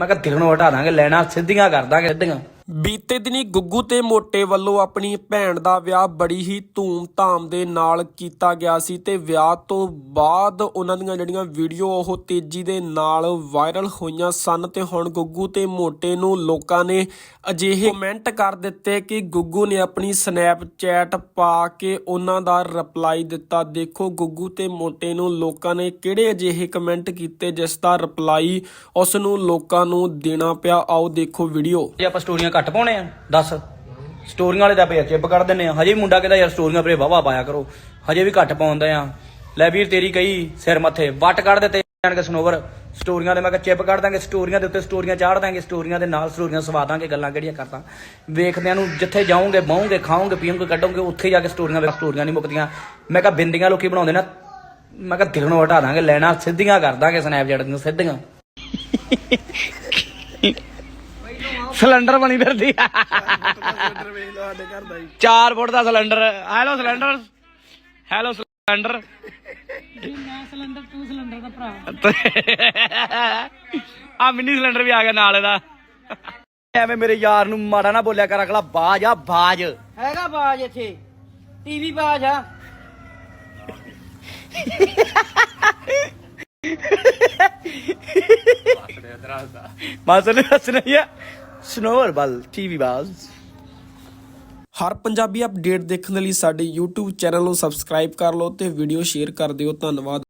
ਮੈਂ ਕਿਹਾ ਦਿਲ ਨੂੰ ਹਟਾ ਦਾਂਗੇ ਲੈਣਾ ਸਿੱਧੀਆਂ ਕਰ ਦਾਂਗੇ ਸਿੱਧੀਆਂ। ਬੀਤੇ ਦਿਨੀ ਗੁੱਗੂ ਤੇ ਮੋਟੇ ਵੱਲੋਂ ਆਪਣੀ ਭੈਣ ਦਾ ਵਿਆਹ ਬੜੀ ਹੀ ਧੂਮ-ਧਾਮ ਦੇ ਨਾਲ ਕੀਤਾ ਗਿਆ ਸੀ ਤੇ ਵਿਆਹ ਤੋਂ ਬਾਅਦ ਉਹਨਾਂ ਦੀਆਂ ਜਿਹੜੀਆਂ ਵੀਡੀਓ ਉਹ ਤੇਜ਼ੀ ਦੇ ਨਾਲ ਵਾਇਰਲ ਹੋਈਆਂ ਸਨ ਤੇ ਹੁਣ ਗੁੱਗੂ ਤੇ ਮੋਟੇ ਨੂੰ ਲੋਕਾਂ ਨੇ ਅਜਿਹੇ ਕਮੈਂਟ ਕਰ ਦਿੱਤੇ ਕਿ ਗੁੱਗੂ ਨੇ ਆਪਣੀ ਸਨੈਪਚੈਟ ਪਾ ਕੇ ਉਹਨਾਂ ਦਾ ਰਿਪਲਾਈ ਦਿੱਤਾ। ਦੇਖੋ ਗੁੱਗੂ ਤੇ ਮੋਟੇ ਨੂੰ ਲੋਕਾਂ ਨੇ ਕਿਹੜੇ ਅਜਿਹੇ ਕਮੈਂਟ ਕੀਤੇ ਜਿਸ ਦਾ ਰਿਪਲਾਈ ਉਸ ਨੂੰ ਲੋਕਾਂ ਨੂੰ ਦੇਣਾ ਪਿਆ। ਆਓ ਦੇਖੋ ਵੀਡੀਓ। ਆਪਾਂ ਸਟੋਰੀਆਂ ਘੱਟ ਪਾਉਣੇ ਆ, ਦੱਸ। ਸਟੋਰੀਆਂ ਵਾਲੇ ਦਾ ਪੇ ਚਿੱਪ ਕਰ ਦਿੰਨੇ ਆ। ਹਜੇ ਵੀ ਮੁੰਡਾ ਕਹਿੰਦਾ, ਯਾਰ ਸਟੋਰੀਆਂ ਪਰੇ ਵਾਵਾ ਪਾਇਆ ਕਰੋ। ਹਜੇ ਵੀ ਘੱਟ ਪਾਉਂਦੇ ਆ। ਲੈ ਵੀਰ, ਤੇਰੀ ਕਈ ਸਿਰ ਮੱਥੇ। ਵੱਟ ਕੱਢ ਦਿੱਤੇ ਜਾਣਗੇ ਸਨੋਵਰ। ਸਟੋਰੀਆਂ ਦੇ ਮੈਂ ਕਿਹਾ ਚਿੱਪ ਕੱਢ ਦਾਂਗੇ, ਸਟੋਰੀਆਂ ਦੇ ਉੱਤੇ ਸਟੋਰੀਆਂ ਚਾੜ ਦਾਂਗੇ, ਸਟੋਰੀਆਂ ਦੇ ਨਾਲ ਸਟੋਰੀਆਂ ਸਵਾ ਦਾਂਗੇ, ਗੱਲਾਂ ਕਿਹੜੀਆਂ ਕਰਦਾ। ਵੇਖਦਿਆਂ ਨੂੰ ਜਿੱਥੇ ਜਾਓਗੇ, ਬਾਹੋਗੇ, ਖਾਓਗੇ, ਪੀਓਗੇ, ਕੱਢੋਗੇ, ਉੱਥੇ ਜਾ ਕੇ ਸਟੋਰੀਆਂ ਵੇਖ, ਸਟੋਰੀਆਂ ਨਹੀਂ ਮੁੱਕਦੀਆਂ। ਮੈਂ ਕਿਹਾ ਬਿੰਦੀਆਂ ਲੋਕੀ ਬਣਾਉਂਦੇ ਨਾ, ਮੈਂ ਕਿਹਾ ਦਿਲ ਨੂੰ ਹਟਾ ਦਾਂਗੇ, ਲੈਣਾ ਸਿੱਧੀਆਂ ਕਰ ਦਾਂਗੇ, ਸਨੈਪਚੈਟ ਦੀਆਂ ਸਿੱਧੀਆਂ। ਸਿਲੰਡਰ ਬਣੀ ਫਿਰਦੀ। 4 ਫੁੱਟ ਦਾ cylinder. Hello cylinder. Hello cylinder. ਮੈਂ ਸਿਲੰਡਰ ਤੂੰ ਸਿਲੰਡਰ ਦਾ ਭਰਾ। ਆ ਮਿੰਨੀ ਸਿਲੰਡਰ ਵੀ ਆ ਗਿਆ ਨਾਲ ਇਹਦਾ। ਐਵੇਂ ਮੇਰੇ ਯਾਰ ਨੂੰ ਮਾੜਾ ਨਾ ਬੋਲਿਆ ਕਰ ਅਗਲਾ ਬਾਜ ਆ ਬਾਜ। ਹੈਗਾ ਬਾਜ ਇੱਥੇ। ਟੀਵੀ ਬਾਜ ਆ। ਹੱਸਣਾ ਹੀ ਆ ਸਨੋਵਰ ਬਲ ਟੀਵੀ ਬਾਜ਼। ਹਰ ਪੰਜਾਬੀ ਅਪਡੇਟ ਦੇਖਣ ਲਈ ਸਾਡੇ YouTube ਚੈਨਲ ਨੂੰ ਸਬਸਕ੍ਰਾਈਬ ਕਰ ਲਓ ਤੇ ਵੀਡੀਓ ਸ਼ੇਅਰ ਕਰ ਦਿਓ। ਧੰਨਵਾਦ।